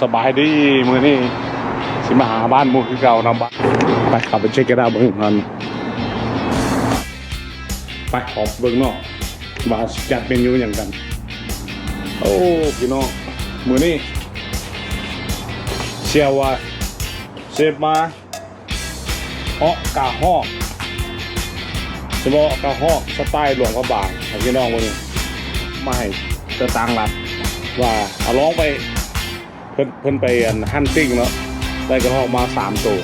สบายดีมือนี่สิมาหาบ้านมูคือเก่านะบ้านไปขับไปเช็คกันได้เบิ่งกันไปขอบเบิ่งนาะว่าสจัดเมนูอย่างกัน โอ้พี่น้องมือนี่เชียวว่าเชฟมาเอาะกาฮอกจะบอกกาฮอกสไตล์หลวงพระบางให้พี่น้องมือนี้มาให้เจะตังรับว่าเอาร้องไป เพิ่นเพิ่นไปอันฮันติ้งเนาะได้กระหอกมาสามตัว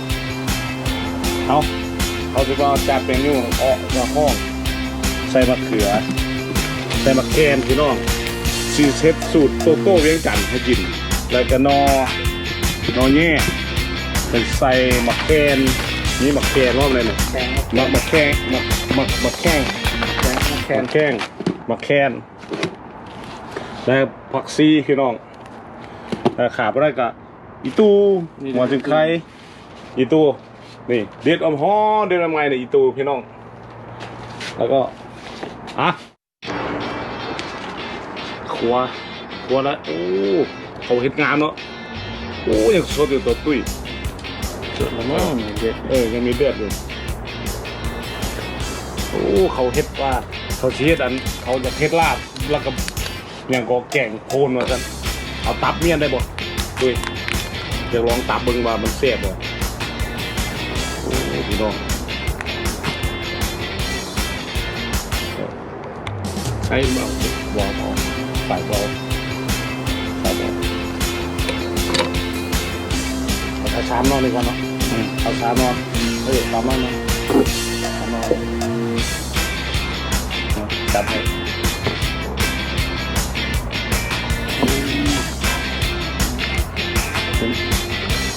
เอาเขาจะว่าจัดเป็นยู่ออกมาห้อง ใส่มะเขือ ใส่มะแคนพี่น้องซีเซตสูตรโตโต้เวียงจันทร์ให้กิน แล้วก็นอนอแง่เป็นใส่มะแคนนี่มะแคนว่าอะไรเนี่ยมะมะแข้งมะมะมะแข้งแกงแกแคนงแข้งมะแคนแล้วผักซีพี่น้อง แล้วขาบอะไรก็อีตูหมอถึงใครอีตูนี่เด็ดอมฮอเด็ดอมไงเนี่ยอีตูพี่น้อง แล้วก็อะครัวครัวแล้วโอ้เขาเห็ดงานเนาะโอ้ยังสดอยู่ตัวตุ้ยสุดละมั้งเด็ดเออยังมีเลือดอยู่โอ้เขาเฮ็ดว่าเขาสิเฮ็ดอันเขาจะเฮ็ดลาบแล้วก็อย่างก็แกงโพนว่าซั่น เอาตับเมียนได้บ่ดุยอยากลองตับเบิ่งว่ามันแซ่บบ่โอ้พี่น้องใช้เบาบ่เอาใส่บ่ใส่บ่เอาชามนอนดีกว่าเนาะอืมเอาชามนอนเออชามนอนเนาะชามนอนเอาจับให้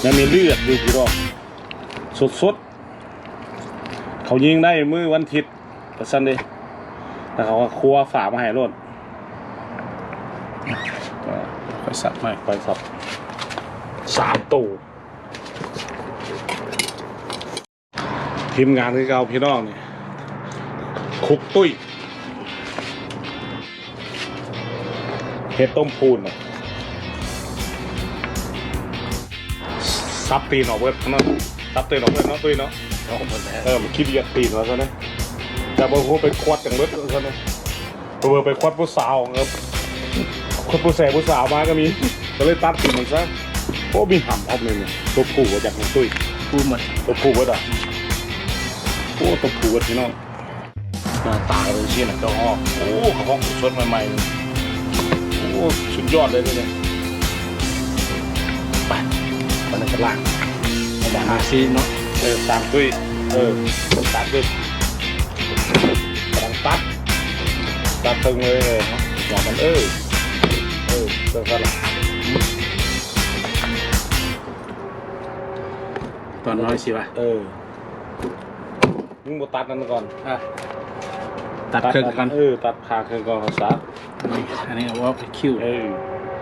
ยังมีเลือดอยู่พี่รอบสดสดๆ เขายิงได้มือวันอาทิตย์ประสันดยแต่เขาก็ครัวฝามาให้รถไปสับไม่ไปสับสามตู้ทีมงานที่เกาพี่น้องนี่คุกตุ้ยเห็ดต้มพูนนะ ซับตีนออกเวิร์ดเนาะซับตีนออกเวิร์ดเนาะตุ้ยเนาะเอาหมดแล้วเออมันคิดเยียดตีนมาซะนะแต่บางคนไปควัดอย่างเบิดซะนะเบอร์ไปควัดผู้สาวเออควัดผู้แสบผู้สาวมาก็มีก็เลยตัดตีนมันซะโอ้มีหำออกเลยเนี่ยตัวผูมาจากของตุ้ยพูดหมดตัวผูเบิดอะโอ้ตัวผูเบิดพี่น้องหน้าตาเป็นชิ้นอะเจ้าห้อโอ้ขาห้องสดใหม่ๆโอ้สุดยอดเลยเนี่ย มันจะล่างเอามาหาซีเนาะเออตามด้วยเออตัดด้วยกำลังตัดตัดถึงเลยเออหัวมันเออเออเจอกันละตอนน้อยสิวะเออมึงบตัดนั่นก่อนอะตัดเครื่องกันเออตัดขาเครื่องก่อนเขาซะนี่อันนี้เอาว่าไปคิวเออ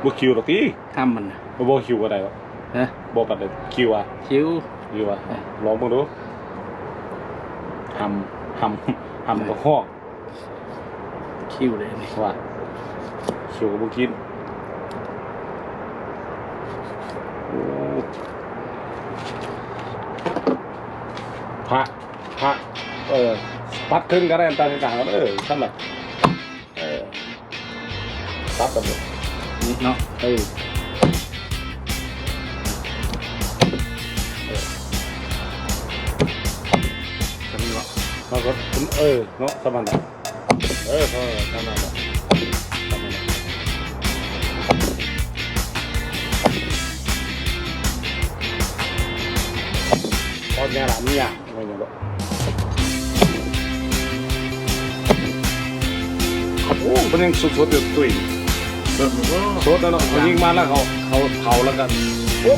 บ่คิวหรอกทีทำมันนะบ่บ่คิวก็ได้วะ นะบ่ปัดเลยคิวอะคิวคิวอะลองมึงดูทำทำทำก็ฮอกคิวเลยนี่ว่าคิวก็บ่กินโอ้พระพระเออปัดขึ้นก็ได้ต่างต่างกันเออท่านแบบเออตัดกันหมดนี่เนาะเออะเราก็เออเนาะสมันต์เออเท่านะทำมันต์ตอนนี้หลานเนี่ยไม่ยังหรอกโอ้มันยังสดๆอยู่ตุ้ยเบิ่งบ่โซดแล้วเนาะเขายิงมาแล้วเขาเขาเผาแล้วกันโอ้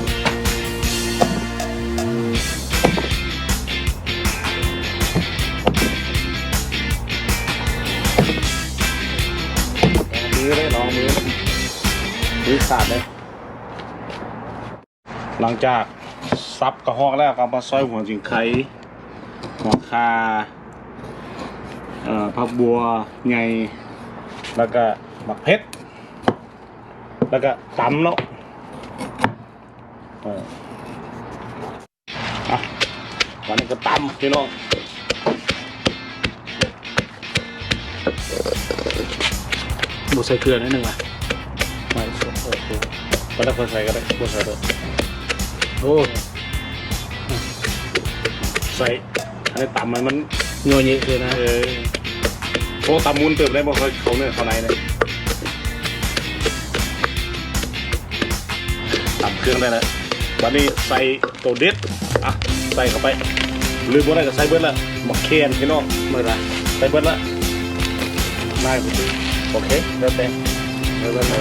มือเลยลองมือมือขาดเลย หลังจากซับกระหอกแล้วก็มาซอยหัวจิงไข่หัวคาเอ่อผักบัวไงแล้วก็หมักเพชรแล้วก็ตำเนาะอะวันนี้ก็ตำพี่น้อง ใส่เกลือนิดนึงว่ะไม่ใช่โอเคก็ได้คนใส่ก็ได้คนใส่เลยโอ้ใส่อันนี้ตำมันมันโยนเยอะเลยนะเออโอ้ตำมุนเติมได้บ่เคยเขาเนี่ยเขาไหนเนี่ยตำเครื่องได้แล้ววันนี้ใส่ตัวเด็ดอะใส่เข้าไปลืมว่าอะไรก็ใส่เบิดละมักเคนพี่น้องเมื่อไรใส่เบิดละนายโโอเคแล้วแต่แล้วแต่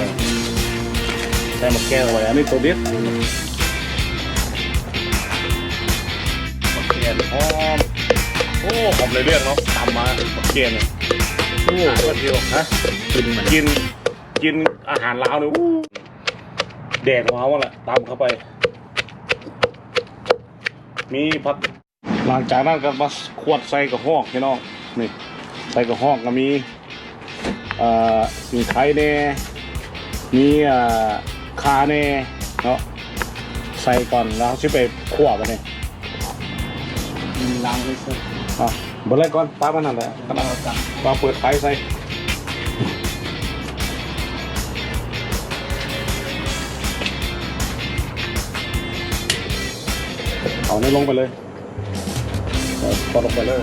ใส่มักแกนเอาไว้อันนี้ตัวเด็ดมักแกนหอมโอ้หอมเลยเรื่องเนาะตำมามักแกนเนี่ยโอ้ก็เดียวฮะกินมันกินกินอาหารลาวเนี่ยอู้แดกว้าวแหละตามเข้าไป มีผักหลังจากนั้นก็มาขวดใส่กระหอกพี่น้องนี่ ใส่กระหอกก็มี เอ่อสิงไคแน่มีเอ่อคาแน่เนาะใส่ก่อนแล้วชิไปคั่วไปเนี่ยล้างให้เสร็จอะเบดเลยก่อนป้ามันนั่นแหละกำลังวางเปิดไฟใส่เอาเนี่ยลงไปเลยเอากดลงไปเลย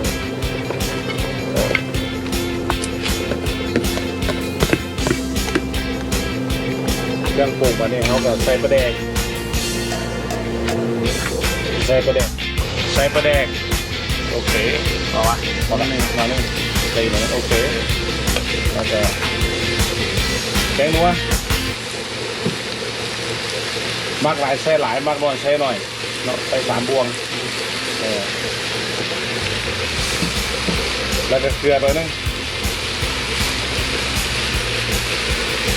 รื่องปรุงมาเนี่ยเขาก็ใส่ปลาแดกใส่ปลาแดกใส่ปลาแดกโอเคเอวะพอแล้วนี่มาเนี่ยใส่เลยโอเคแล้วก็แกงนัวมากหลายใส่หลายมากน้อยใส่หน่อยเนาะไปสามบวงเออแล้วก็เกลือไปนึง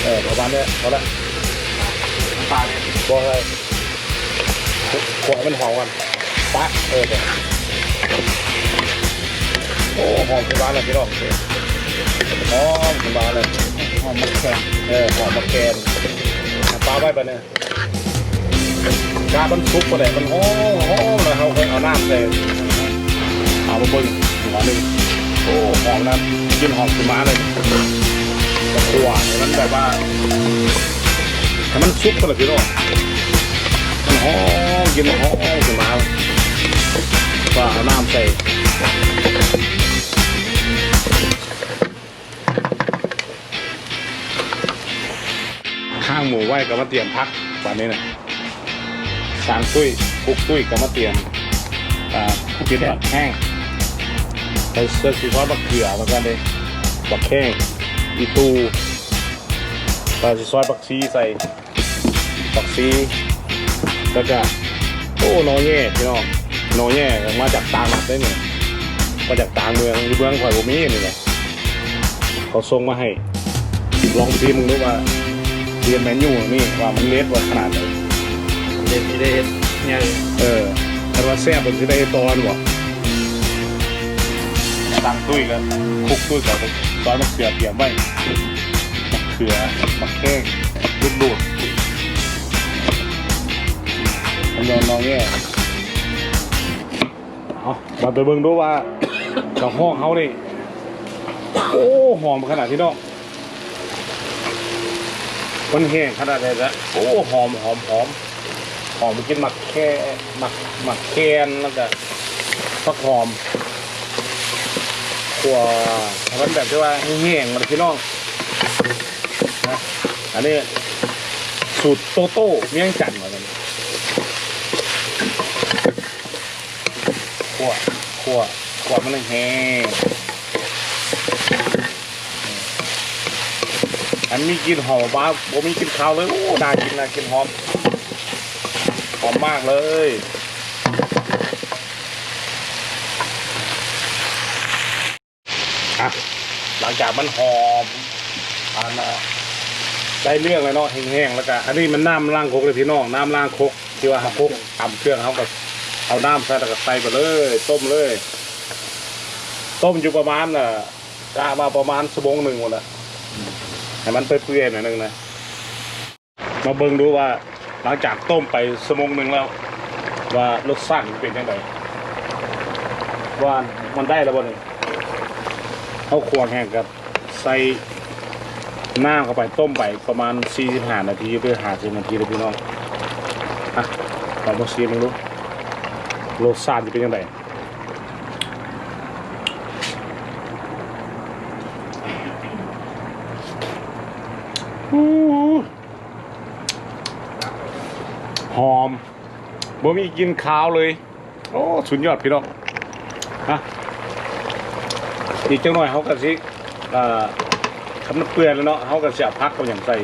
เออประมาณเนี้ยพอละ บอกเลยขวให้มันหอมกันปะเออเดี๋ยวโอ้หอมขึ้นมาเลยพี่น้องหอมขึ้นมาเลยหอมมะแขกเออหอมมะแกนปลาไว้ปะเนี่ยกามันซุกปะเนี่ยมันหอมหอมเลยเขาเคยเอาน้ำใส่เอามาเบิ้งหัวหนึ่งโอ้หอมนะกินหอมขึ้นมาเลยตะขัวให้มันแบบว่า ให้มันซุกกันเลยพี่น้องมันหอมกินหอมขึ้นมาว่าน้ำใส่ข้างหมูไหว้ก็มาเตรียมพักวันนี้นะสางตุ้ยคุกตุ้ยก็มาเตรียมอ่ากินแบบแห้งใส่เสื้อสีฟ้าบักเขือเหมือนกันเลยบักแข้งอีตูใส่ซอยบักชีใส่ บักซีแล้วก็โอ้นอแย่พี่น้องนอแย่มาจากต่างประเทศได้เนี่ยมาจากต่างเมืองอยู่เมืองข่อยบ่มีนี่แหละเขาส่งมาให้ลองซีมึงดูว่าเรียนแมนยูนี่ว่ามันเลสว่าขนาดไหนเด็ดเด็ดเนี่ยเออแต่ว่าแซ่บมันจะได้ตอนวะตั้งตุ้ยกันคุกตุ้ยกับตอนมะเขือเตรียมไว้มะเขือมะแข้งลูกดูด นอนนองแง่เอามาไปเบิ่งดูว่ากับห้องเขานี่โอ้หอมขนาดที่น้องมันแห้งขนาดไหนละโอ้หอมหอมหอมหอมกินหมักแค่หมักหมักแคนแล้วก็ฟักหอมขัวมันแบบที่ว่าแห้งมันพี่น้องนะอันนี้สูตรโตโต้เมี่ยงจันทร์เหมือนกัน ขัวขัวขัวมันเลยแห้งอันนี้กินหอมบ้าผมมีกินข้าวเลยโอ้น่ากินน่ากินหอมหอมมากเลยอะหลังจากมันหอมอ่านะได้เรื่องเลยเนาะแห้งๆแล้วก็อันนี้มันน้ำล้างคกเลยพี่น้องน้ำล้างคกที่ว่าคกตำเครื่องเขาก็ เอาน้ำใส่แล้วก็ใส่ไปเลย ต้มเลย ต้มอยู่ประมาณน่ะกะมาประมาณชั่วโมงหนึ่งหมดละให้มันเปื่อยๆหน่อยหนึงนะมาเบิ่งดูว่าหลังจากต้มไปสมงหนึ่งแล้ว ว่ารสชาติมันเป็นยังไงว่ามันได้แล้วบ่นี่เอาควงแห้งกับใส่น้ำเข้าไปต้มไปประมาณ 45 นาทีหรือ50นาทีเลยพี่น้องอะลองมาชิมดู รสชาติจะเป็นยังไงหอมบ่มีกลินคาวเลย โอ้สุดยอดพี่น้องฮะอีกจังหน่อยเขาก็สิอ่อคำน้ำเปลือยแล้วเนาะเขาก็จะพักกับอย่างใส่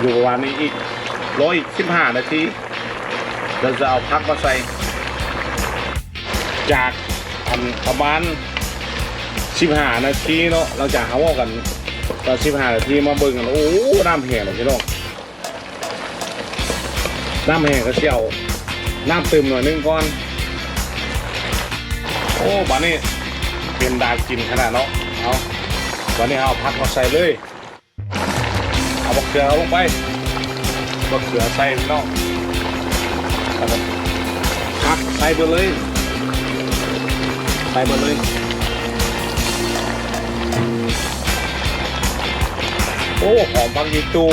อยู่ประมาณนี้อีก ร้อยอีกสิบห้านาทีเราจะเอาพักมาใส่ จากอันประมาณสิบห้านาทีเนาะหลังจากเขาว่ากันตอนสิบห้านาทีมาเบิ่งกันโอ้น้ำแห้งเลยพี่น้องน้ำแห้งก็เชี่ยวน้ำเติมหน่อยนึงก่อน โอ้บันนี้เป็นดากินขนาดเนาะเอาบันนี้เอาพักมาใส่เลย เอาบักเขือลงไป บักเขือใส่เนาะเอาบักพักใส่ไปเลยใส่ไปเลยโอ้หอมพักยีตู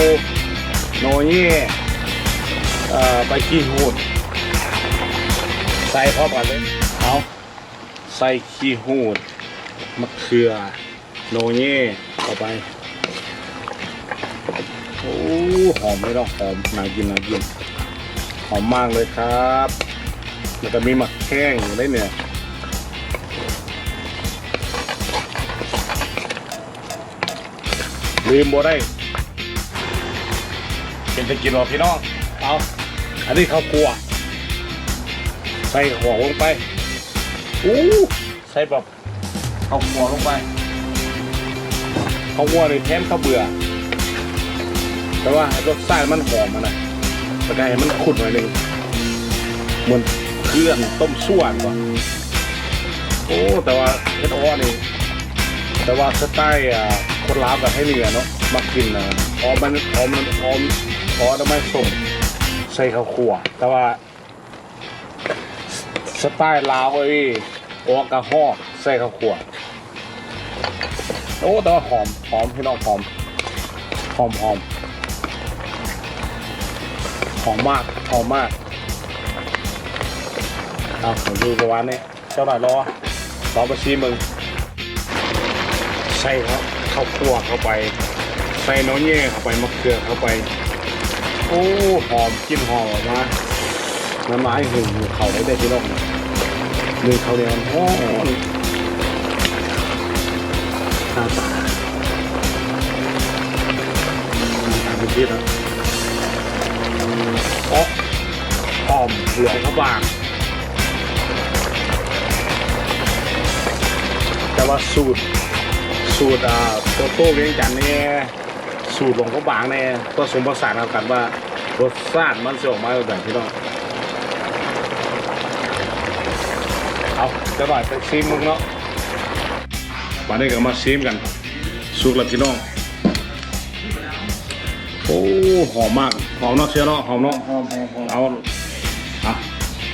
โนเย่เอ่อใบขี้หูด ใส่พร้อมกันเลยเอาใส่ขี้หูดมะเขือโนเย่เข้าไป โอ้หอมไม่ต้องหอมน่ากินน่ากินหอมมากเลยครับแล้วก็มีหมักแข้งอยู่ได้เนี่ยลืมบ่ได้เป็นตะกินหรอพี่น้องเอาอันนี้ข้าวคั่วใส่หัวลงไปอู้ใส่แบบข้าวหัวลงไปข้าวหัวในแทนข้าวเบื่อ แต่ว่ารสชาติมันหอมนะแต่ก็ให้มันขุ่นหน่อยหนึงเหมือนเครื่องต้มส่วนว่ะโอ้แต่ว่าเฮ็ดอ้อนี่แต่ว่าสไตล์อะคนลาวกับให้เหนือเนาะมากินนะออมมันออมมันออมออมไม่ส่งใส่ข้าวคั่วแต่ว่า สไตล์ลาวเอ้ยออกกะฮอกใส่ข้าวคั่วโอ้แต่ว่าหอมหอมพี่น้องหอมหอมหอม หอมมากหอมมากเอาผมดูประมาณนี้เจ้าหน่อยรอรอมาชิมมึงใส่ครับข้าวคั่วเข้าไปใส่น้องเย่เข้าไปมะเขือเข้าไป โอ้หอมกลินหอมออกมาน้ำลายหึงอยู่เขาได้ได้ที่นอกมือเขาเนี่ยหอมตาตาตาเป็นที่แล้ว อ๋อหอมเหลืองเขาบาง แต่ว่าสูตร สูตรอ่าโตโต้เลี้ยงจันเนี่ยสูตรหลวงพ่อบางเนี่ยผสมผสานเอากันว่ารสชาติมันจะออกมาแบบพี่น้องเอาจะหน่อยไปชิมมึงเนาะมาได้กันมาชิมกันสุกแล้วพี่น้อง โอ้หอมมาก หอมเนาะเชียวเนาะหอมเนาะหอมหอมหอมเอาอะ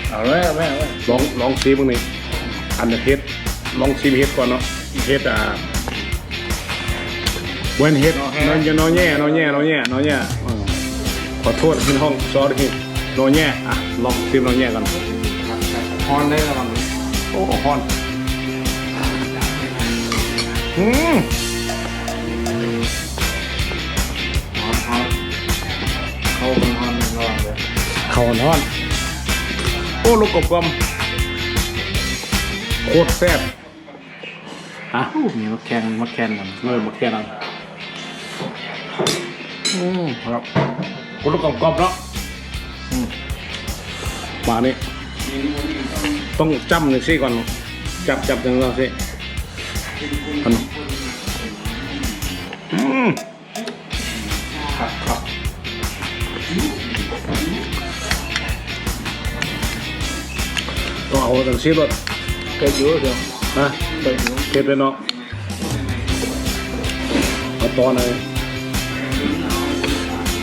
เอาเลยเอาเลยเอาเลยลองลองชิมมึงนี่อันเดอร์เฮ็ดลองชิมเฮ็ดก่อนเนาะเฮ็ดอ่าเว้นเฮ็ดน้อยน้อยแย่น้อยแย่น้อยแย่น้อยแย่เออขอโทษพี่น้องซอรี่น้อยแย่อะลองชิมน้อยแย่กันฮอนได้ระวังโอ้ฮอนอืม เขาฮอน โอ้ลูกกบกลมโคตรแซ่บอะมีมะแคนมะแคนมันเงินหมดแค่นั้นอืมครับโอ้ลูกกบกลมเนาะอืมมานี่ต้องจ้ำหนึ่งซี่ก่อน จับจับหนึ่งเราสิอันนั้นอืม ต้องเอาหนึ่งซี่รถเกิดเยอะเดียวนะเกิดเยอะเก็บเลยเนาะเอาตอนไหน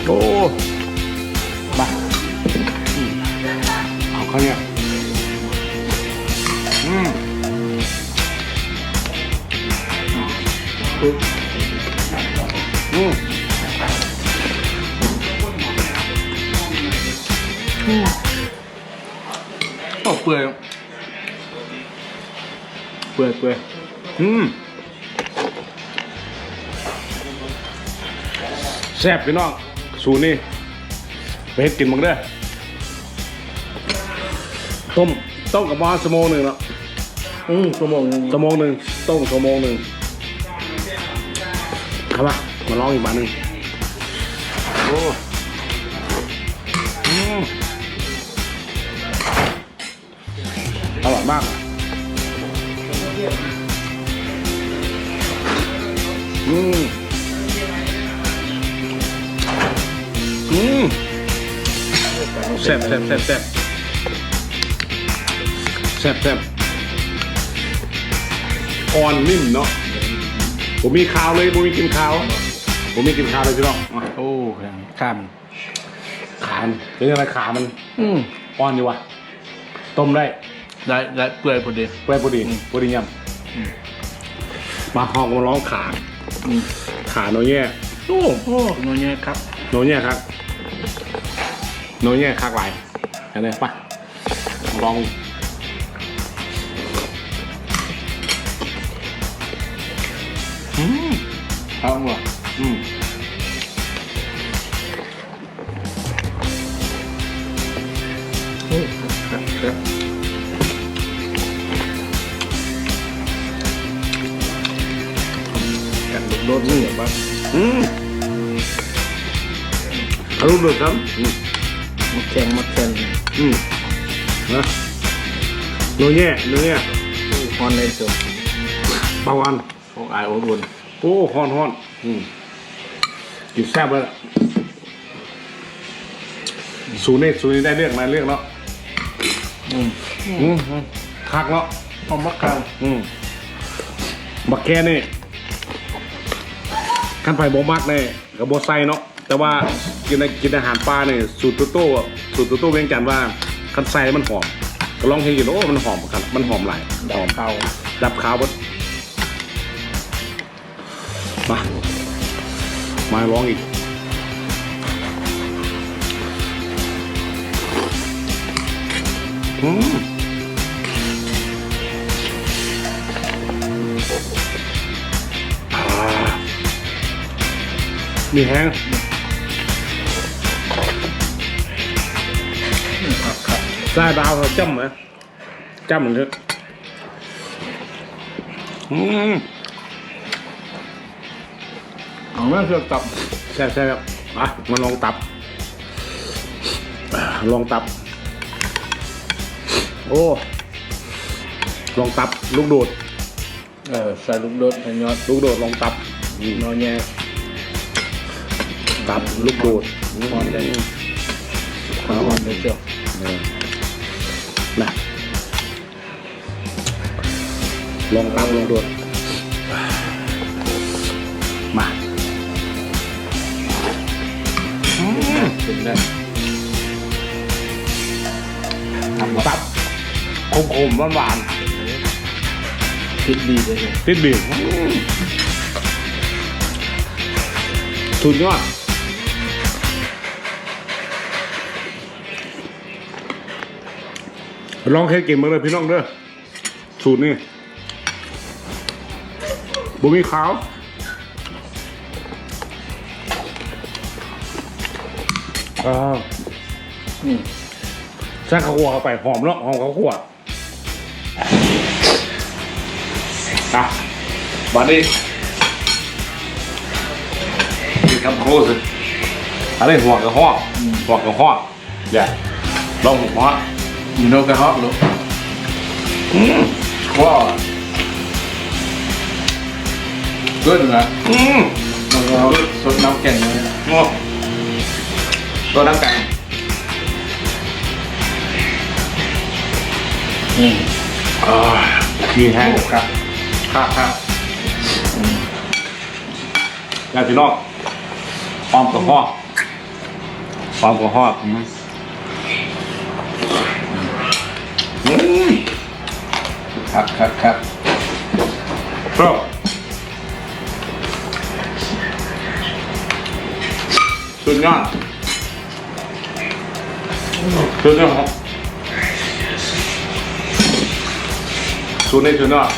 โอ้มาอืมเอาเขาเนี่ยอืมปึ๊บอืมโอ้เปื่อย เปื่อยเปื่อยอืมแซ่บพี่น้อง สูตรนี่ไปเฮ็ดกินมึงเด้อต้มต้มกับมาชั่วโมงหนึ่งเนาะอืมชั่วโมงหนึงชั่วโมงหนึ่งต้มชั่วโมงหนึ่งครับมามาลองอีกมาหนึ่งโอ้อื แซ่บแซ่บแซ่บแซ่บแซ่บแซ่บอ่อนนิ่มเนาะผมมีข้าวเลยผมมีกินข้าวผมมีกินข้าวเลยพี่น้องมาโอ้ข้ามขามันเป็นยังไงขามันอืมอ่อนอยู่วะต้มได้ได้ได้เปื่อยพอดีไว้พอดีพอดียอืมำมาห้องมาร้องขาอืมขาโนแย่โอ้โอ้โนเนี้ยครับโนแย่ครับ โนแย่คักหลายอันนี้ไปลองอืมเอาหมดอืมรับครับกันลูกโดดนี่เหรอบ้างอืมอารมณ์ดือดครับอืม แข่งมาแข่งอืมนะโนแย่โนแย่ฮอนในเสือเบาหวานพวกไอโอรุนโอ้ฮอนฮอนอืมกินแซ่บเลยล่ะสูนี่สูนี่ได้เรียกมาเรียกเนาะอืมอืมอืมคักเนาะหอมมะขามอืมบักแกนี่ขั้นไผ่โบมักเนี่ยกับโบไซเนาะแต่ว่ากินกินอาหารปลาเนี่ยสูตรโตโต้อะ สูตรโตโต้เวียงจันทน์ว่าคันไซมันหอมก็ลองเห็นอยู่โอ้มันหอมครับมันหอมหลายหอมเข่าดับขาวบดมามาลองอีกอืมอ่ามีแห้ง ครับทรายดาวเขาจ้ำไหมจ้ำเหมือนเถอะอืมเอาแม่เสือตับใช่ใช่ครับอะมาลองตับอ่าลองตับ โอ้ ลองตับ ลูกโดด เออใส่ลูกโดดใส่ยอดลูกโดดลองตับโนเนี้ยตับ ลูกโดดฮอนได้ฮอนในเสือเออ นะลองตับลองโดดมาอืมเป็นได้ตับขมๆหวานคิดดีเลยๆติดบีบสุดยอด ลองแค่กินมาเลยพี่น้องเด้อสูตรนี่บุมีขาวอ่าอืมใส่ข้าวคั่วเข้าไปหอมเนาะหอมข้าวคั่วอะมาดิกินคำโคสิอะไรหัวกระห้อหัวกระห้อเดี๋ยวลองหัว อยู่โนกระฮอกลูกอืมว้าวเกิดนะอืมมันก็สดน้ำแกงเลยโอ้ตัวน้ำแกงอืมอ่ามีแห้งครับ ครับครับแล้วพี่น้องหอมกระห้อพร้อมกับฮอดอืมอื ครับครับครับก็สุดยอดสุดยอดครับสุดในสุดยอด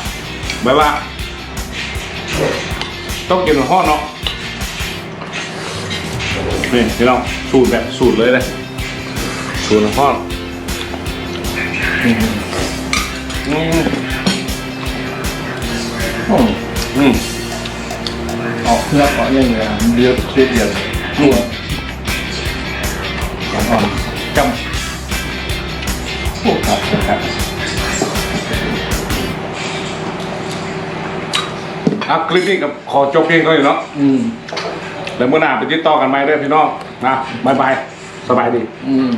แบบว่าต้องกินกับฮอเนาะนี่พี่น้องสูตรแบบสูตรเลยเลยสูตรของฮอดอืม อืมโอ้อืมออกเครื่องออกยังไงเดือดเดือดเดือดทั่วของอ่อนจำโอ้ครับครับครับคลิปนี้กับขอจบเพียงเท่านี้เนาะอืมแล้วเมื่อหน้าไปติดต่อกันใหม่ด้วยพี่น้องนะบายบายสบายดี อืมบ